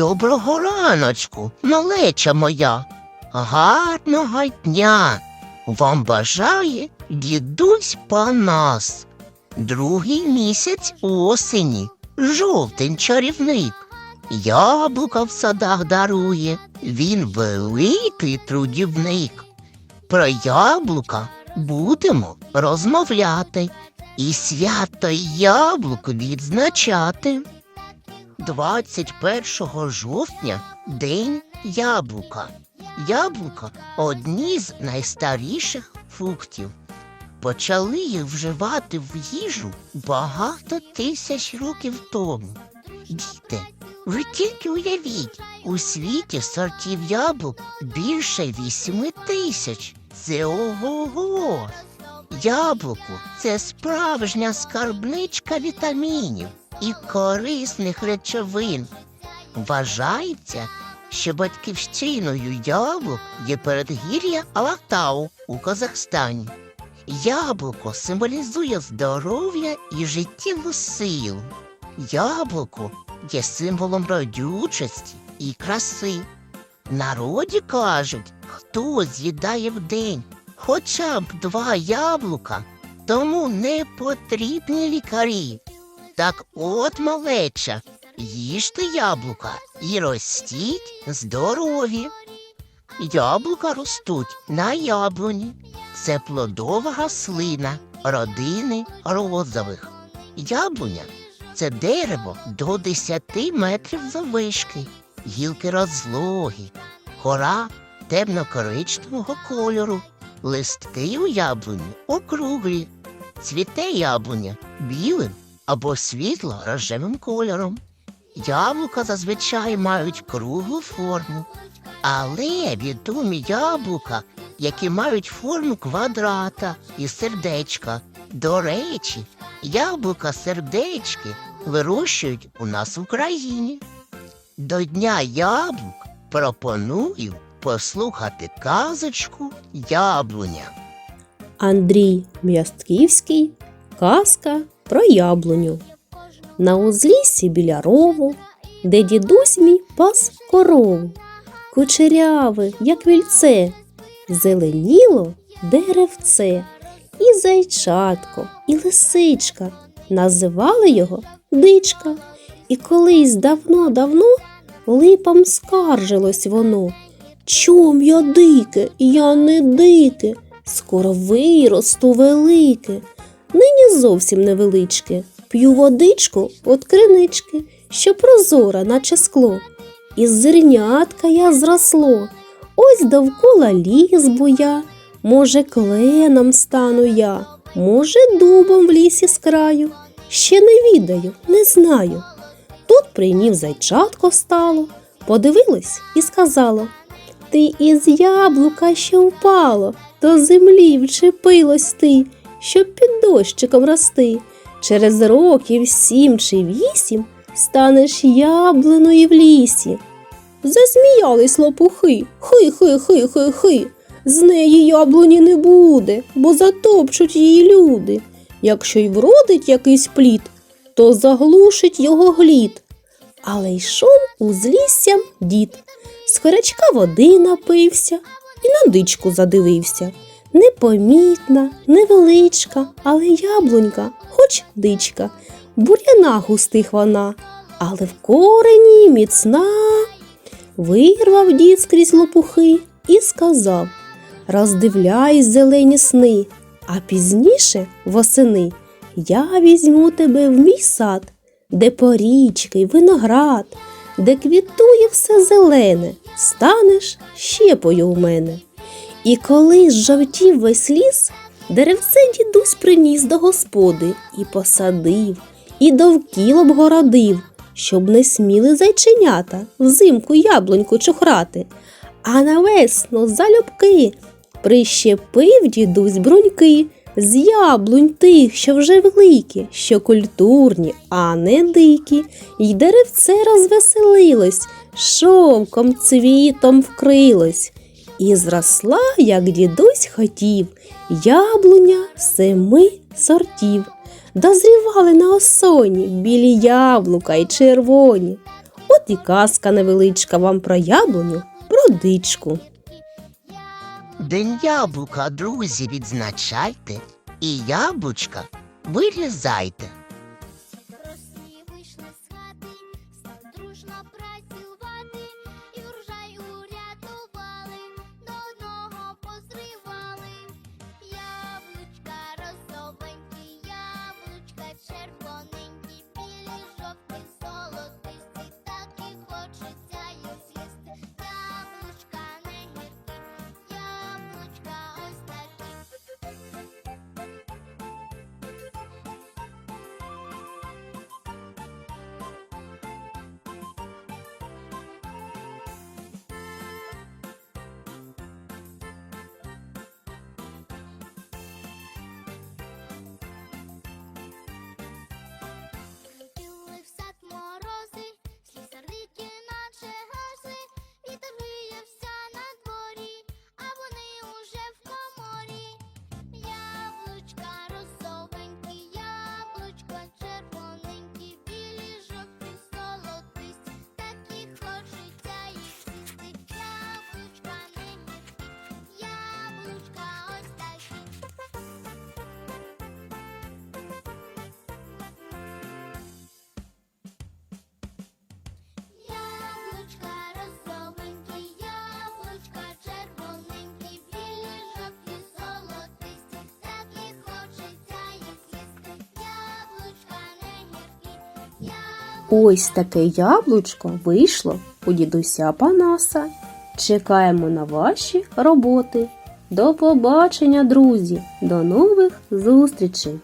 Доброго раночку, малеча моя. Гарного дня. Вам бажає дідусь Панас. Другий місяць осені, жовтень чарівник. Яблука в садах дарує, він великий трудівник. Про яблука будемо розмовляти і свято яблук відзначати. 21 жовтня День яблука. Яблука одні з найстаріших фруктів. Почали їх вживати в їжу багато тисяч років тому. Діти, ви тільки уявіть, у світі сортів яблук більше вісьми тисяч. Це ого-го! Яблуко це справжня скарбничка вітамінів і корисних речовин. Вважається, що батьківщиною яблук є передгір'я Алатау у Казахстані. Яблуко символізує здоров'я і життєву силу. Яблуко є символом родючості і краси. Народі кажуть, хто з'їдає в день хоча б два яблука, тому не потрібні лікарі. Так от, малеча, їжте яблука і ростіть здорові. Яблука ростуть на яблуні. Це плодова рослина родини розових. Яблуня це дерево до 10 метрів заввишки, гілки розлогі, кора темно-коричневого кольору, листки у яблуні округлі, цвіте яблуня білим або світло-рожевим кольором. Яблука зазвичай мають круглу форму, але відомі яблука, які мають форму квадрата і сердечка. До речі, яблука сердечки вирощують у нас в Україні. До Дня яблук пропоную послухати казочку Яблуня. Андрій М'ястківський Казка про яблуню. На узліссі біля рову, де дідусь мій пас корову. Кучеряве, як вільце, зеленіло деревце, і зайчатко, і лисичка. Називали його дичка. І колись давно-давно липам скаржилось воно. Чом я дике, я не дике, скоро виросту велике. Нині зовсім невеличке. П'ю водичку от кринички, що прозора, наче скло. Із зернятка я зросло. Ось довкола ліс буя. Може, кленом стану я, може, дубом в лісі з краю. Ще не відаю, не знаю. Тут приймів зайчатко стало, подивилось і сказало Ти із яблука що впало, до землі вчепилось ти, щоб під дощиком рости. Через років сім чи вісім станеш яблуною в лісі. Засміялись лопухи. Хи-хи-хи-хи-хи. З неї яблуні не буде, бо затопчуть її люди. Якщо й вродить якийсь плід, то заглушить його глід. Але йшов узліссям дід. З хорячка води напився і на дичку задивився. Непомітна, невеличка, але яблунька, хоч дичка, бур'яна густих вона, але в корені міцна. Вирвав дід скрізь лопухи і сказав Роздивляй зелені сни, а пізніше восени я візьму тебе в мій сад, де порічки, виноград, де квітує все зелене, станеш щепою у мене. І коли зжовтів весь ліс, деревце дідусь приніс до господи і посадив, і довкіл обгородив, щоб не сміли зайченята взимку яблуньку чухрати. А навесну залюбки прищепив дідусь бруньки з яблунь тих, що вже великі, що культурні, а не дикі, й деревце розвеселилось, шовком цвітом вкрилось. І зросла, як дідусь хотів, яблуня семи сортів. Дозрівали на осоні білі яблука й червоні. От і казка невеличка вам про яблуню, про дичку. День яблука, друзі, відзначайте, і яблучка вирізайте. Росні вийшли з хати, дружно Ось таке яблучко вийшло у дідуся Панаса. Чекаємо на ваші роботи. До побачення, друзі! До нових зустрічей!